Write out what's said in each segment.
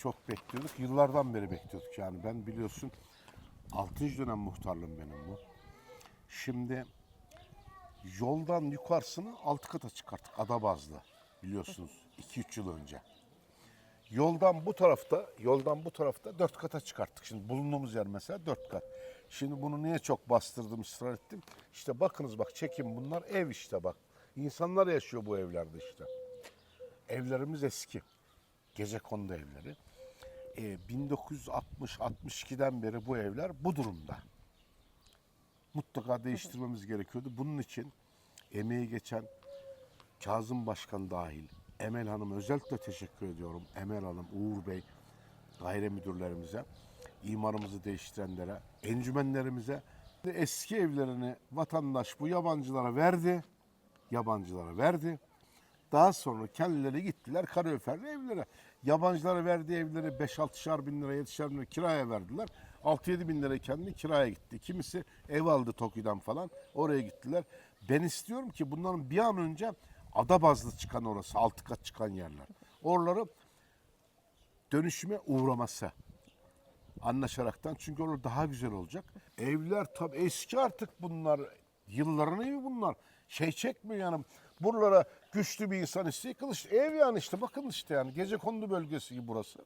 çok bekliyorduk. Yıllardan beri bekliyorduk yani. Ben biliyorsun 6. dönem muhtarlığım benim bu. Şimdi yoldan yukarısını alt kata çıkarttık ada bazlı biliyorsunuz 2-3 yıl önce. Yoldan bu tarafta, yoldan bu tarafta dört kata çıkarttık. Şimdi bulunduğumuz yer mesela dört kat. Şimdi bunu niye çok bastırdım, ısrar ettim? İşte bakınız bak çekin bunlar ev işte bak. İnsanlar yaşıyor bu evlerde işte. Evlerimiz eski. Gece kondu evleri. Ee, 1960-62'den beri bu evler bu durumda. Mutlaka değiştirmemiz gerekiyordu. Bunun için emeği geçen Kazım Başkan dahil, Emel Hanım özellikle teşekkür ediyorum. Emel Hanım, Uğur Bey, daire müdürlerimize, imarımızı değiştirenlere, encümenlerimize eski evlerini vatandaş bu yabancılara verdi. Yabancılara verdi. Daha sonra kendileri gittiler kaloriferli evlere. Yabancılara verdiği evleri 5-6'şar bin lira, 7'şer bin lira kiraya verdiler. 6-7 bin lira kendi kiraya gitti. Kimisi ev aldı TOKİ'den falan. Oraya gittiler. Ben istiyorum ki bunların bir an önce ada bazlı çıkan orası, altı kat çıkan yerler. Oraları dönüşüme uğraması anlaşaraktan çünkü orada daha güzel olacak. Evler tabii eski artık bunlar. Yılların evi bunlar. Şey çekmiyor yani. Buralara güçlü bir insan istiyor. Kılıç ev yani işte bakın işte yani gece kondu bölgesi gibi burası.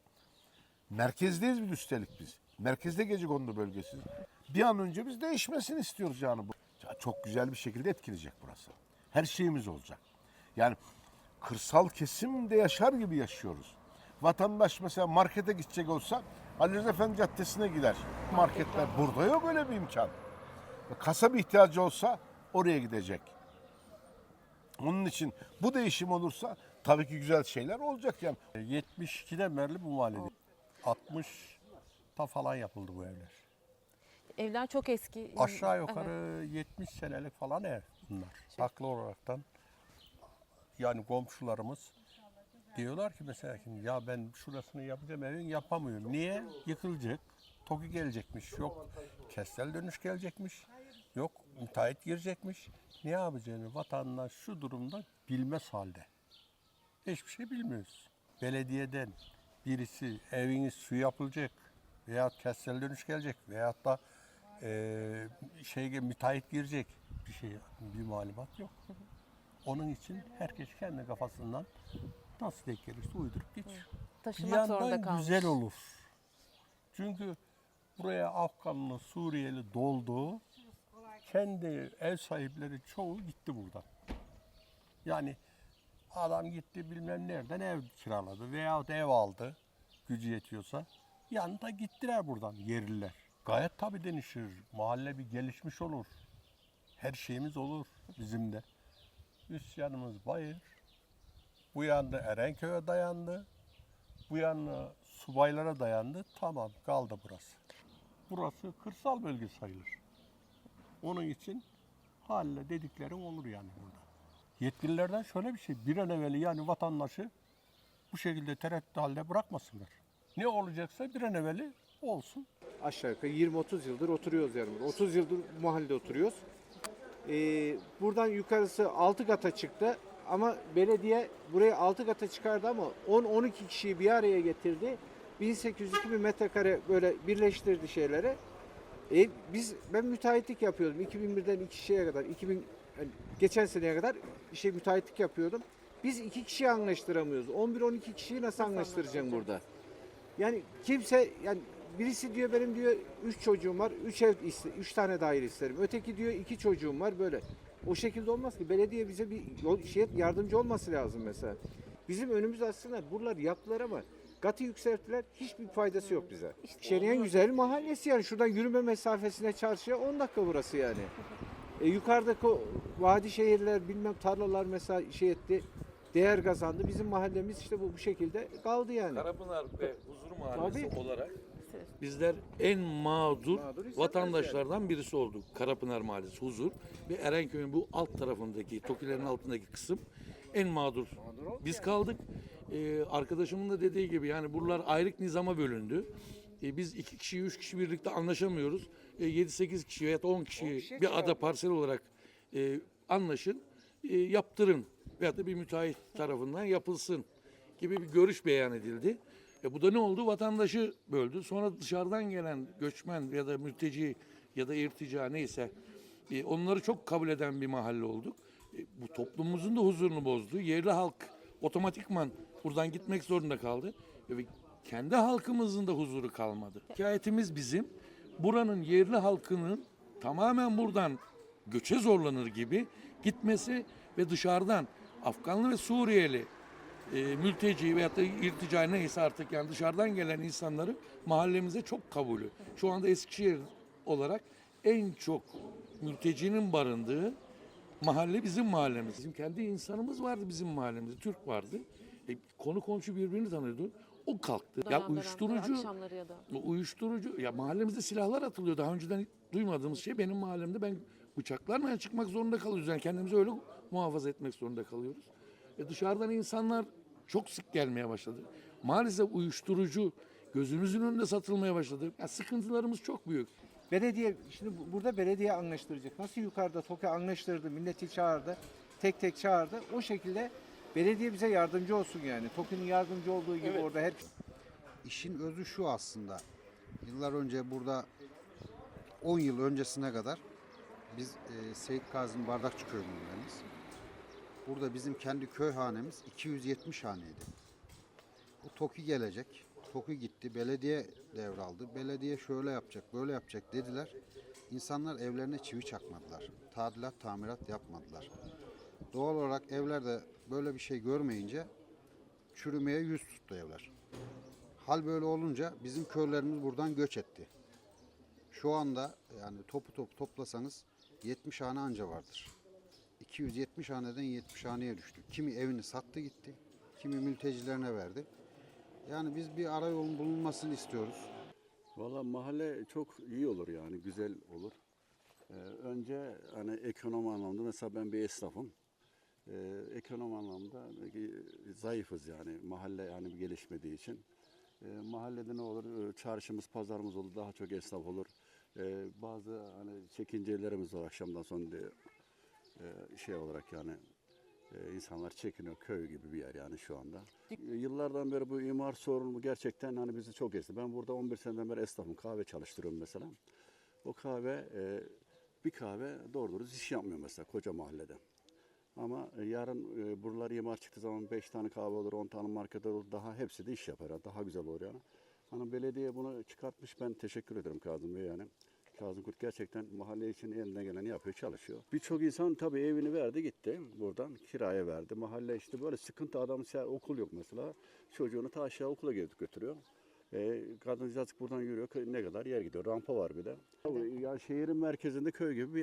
Merkezdeyiz bir üstelik biz. Merkezde gece kondu bölgesi. Bir an önce biz değişmesini istiyoruz yani bu. Çok güzel bir şekilde etkileyecek burası. Her şeyimiz olacak. Yani kırsal kesimde yaşar gibi yaşıyoruz. Vatandaş mesela markete gidecek olsa Ali Rıza Efendi Caddesi'ne gider. Marketler burada yok öyle bir imkan. Kasaba ihtiyacı olsa oraya gidecek. Onun için bu değişim olursa tabii ki güzel şeyler olacak yani. 72'den beri bu mahallede. 60'ta falan yapıldı bu evler. Evler çok eski. Aşağı Evet. yukarı 70 senelik falan ev bunlar. Haklı olaraktan. Yani komşularımız diyorlar ki mesela şimdi ya ben şurasını yapacağım evin yapamıyorum. Niye? Yıkılacak. TOKİ gelecekmiş. Yok kestel dönüş gelecekmiş. Yok müteahhit girecekmiş. Ne yapacağını vatandaş şu durumda bilmez halde. Hiçbir şey bilmiyoruz. Belediyeden birisi eviniz su yapılacak veya kestel dönüş gelecek veyahut da eee şey müteahhit girecek bir şey bir malumat yok. Onun için herkes kendi kafasından nasıl denk gelirse uydurup geçiyor. Bir Taşımak zorunda yandan kalmış. güzel olur. Çünkü buraya Afganlı, Suriyeli doldu. Kendi ev sahipleri çoğu gitti buradan. Yani adam gitti bilmem nereden ev kiraladı veyahut ev aldı gücü yetiyorsa. Yanında gittiler buradan yerliler. Gayet tabii denişir. Mahalle bir gelişmiş olur. Her şeyimiz olur bizim de. Üst yanımız bayır. Bu yanda Erenköy'e dayandı. Bu yanı subaylara dayandı. Tamam kaldı burası. Burası kırsal bölge sayılır. Onun için halle dediklerim olur yani burada. Yetkililerden şöyle bir şey. Bir an evveli yani vatandaşı bu şekilde tereddüt halde bırakmasınlar. Ne olacaksa bir an evveli olsun. aşağı yukarı 20-30 yıldır oturuyoruz yani. burada. 30 yıldır mahallede oturuyoruz. Ee, buradan yukarısı 6 kata çıktı ama belediye burayı 6 kata çıkardı ama 10-12 kişiyi bir araya getirdi. 1800-2000 metrekare böyle birleştirdi şeyleri. E, biz ben müteahhitlik yapıyordum 2001'den 2 şeye kadar 2000 yani geçen seneye kadar şey müteahhitlik yapıyordum. Biz iki kişiyi anlaştıramıyoruz. 11-12 kişiyi nasıl anlaştıracaksın burada? Yani kimse yani birisi diyor benim diyor üç çocuğum var, üç ev iste, üç tane daire isterim. Öteki diyor iki çocuğum var böyle. O şekilde olmaz ki. Belediye bize bir yol, şey yardımcı olması lazım mesela. Bizim önümüz aslında buralar yaptılar ama katı yükselttiler. Hiçbir faydası yok bize. Şeriyen güzel mahallesi yani. Şuradan yürüme mesafesine çarşıya 10 dakika burası yani. E, yukarıdaki o vadi şehirler bilmem tarlalar mesela şey etti. Değer kazandı. Bizim mahallemiz işte bu, bu şekilde kaldı yani. Karapınar ve Huzur Mahallesi Tabii. olarak bizler en mağdur Mağdur insanlarız vatandaşlardan birisi olduk. Karapınar Mahallesi, Huzur ve Erenköy'ün bu alt tarafındaki, Tokilerin altındaki kısım en mağdur. Biz kaldık. Ee, arkadaşımın da dediği gibi yani buralar ayrık nizama bölündü. Ee, biz iki kişi, üç kişi birlikte anlaşamıyoruz. Ee, 7-8 kişi veya 10 kişi bir ada parsel olarak e, anlaşın, e, yaptırın veyahut da bir müteahhit tarafından yapılsın gibi bir görüş beyan edildi. E bu da ne oldu? Vatandaşı böldü. Sonra dışarıdan gelen göçmen ya da mülteci ya da irtica neyse e, onları çok kabul eden bir mahalle olduk. E, bu toplumumuzun da huzurunu bozdu. Yerli halk otomatikman buradan gitmek zorunda kaldı. Ve kendi halkımızın da huzuru kalmadı. Hikayetimiz bizim. Buranın yerli halkının tamamen buradan göçe zorlanır gibi gitmesi ve dışarıdan Afganlı ve Suriyeli e, mülteci veyahut da irtica neyse artık yani dışarıdan gelen insanların mahallemize çok kabulü. Şu anda Eskişehir olarak en çok mültecinin barındığı mahalle bizim mahallemiz. Bizim kendi insanımız vardı bizim mahallemizde. Türk vardı. E, konu komşu birbirini tanıyordu. O kalktı. ya Dayandıran, uyuşturucu ya da. uyuşturucu ya mahallemizde silahlar atılıyor. Daha önceden duymadığımız şey benim mahallemde ben bıçaklarla çıkmak zorunda kalıyoruz. Yani kendimizi öyle muhafaza etmek zorunda kalıyoruz. E dışarıdan insanlar çok sık gelmeye başladı. Maalesef uyuşturucu gözümüzün önünde satılmaya başladı. Ya sıkıntılarımız çok büyük. Belediye şimdi bu- burada belediye anlaştıracak. Nasıl yukarıda TOKİ anlaştırdı, milleti çağırdı, tek tek çağırdı. O şekilde belediye bize yardımcı olsun yani. TOKİ'nin yardımcı olduğu gibi orada hep İşin özü şu aslında. Yıllar önce burada 10 yıl öncesine kadar biz e, Seyit Kazım Bardakçı köyündeniz. Burada bizim kendi köy hanemiz 270 haneydi. Bu TOKİ gelecek. TOKİ gitti. Belediye devraldı. Belediye şöyle yapacak, böyle yapacak dediler. İnsanlar evlerine çivi çakmadılar. Tadilat, tamirat yapmadılar. Doğal olarak evlerde böyle bir şey görmeyince çürümeye yüz tuttu evler. Hal böyle olunca bizim köylerimiz buradan göç etti. Şu anda yani topu topu toplasanız 70 hane anca vardır. 270 haneden 70 haneye düştük. Kimi evini sattı gitti, kimi mültecilerine verdi. Yani biz bir arayolun bulunmasını istiyoruz. Valla mahalle çok iyi olur yani güzel olur. Ee, önce hani ekonomi anlamda mesela ben bir esnafım. Ee, ekonomi anlamda e, zayıfız yani mahalle yani gelişmediği için. Ee, mahallede ne olur? Ee, Çarşımız, pazarımız olur, daha çok esnaf olur. Ee, bazı hani çekincelerimiz var akşamdan sonra diye, e, şey olarak yani e, insanlar çekiniyor köy gibi bir yer yani şu anda. E, Yıllardan beri bu imar sorunu gerçekten hani bizi çok ezdi. Ben burada 11 seneden beri esnafım kahve çalıştırıyorum mesela. O kahve e, bir kahve doğru dürüst iş yapmıyor mesela koca mahallede. Ama e, yarın e, buralar imar çıktığı zaman 5 tane kahve olur, 10 tane market olur. Daha hepsi de iş yapar. yani, Daha güzel olur yani. Hani belediye bunu çıkartmış. Ben teşekkür ederim Kazım Bey yani. Kazım Kurt gerçekten mahalle için elinden geleni yapıyor, çalışıyor. Birçok insan tabii evini verdi gitti buradan kiraya verdi. Mahalle işte böyle sıkıntı adam okul yok mesela. Çocuğunu ta aşağı okula gö- götürüyor. E, kadıncağız buradan yürüyor. Ne kadar yer gidiyor. Rampa var bir de. Yani şehrin merkezinde köy gibi bir yer.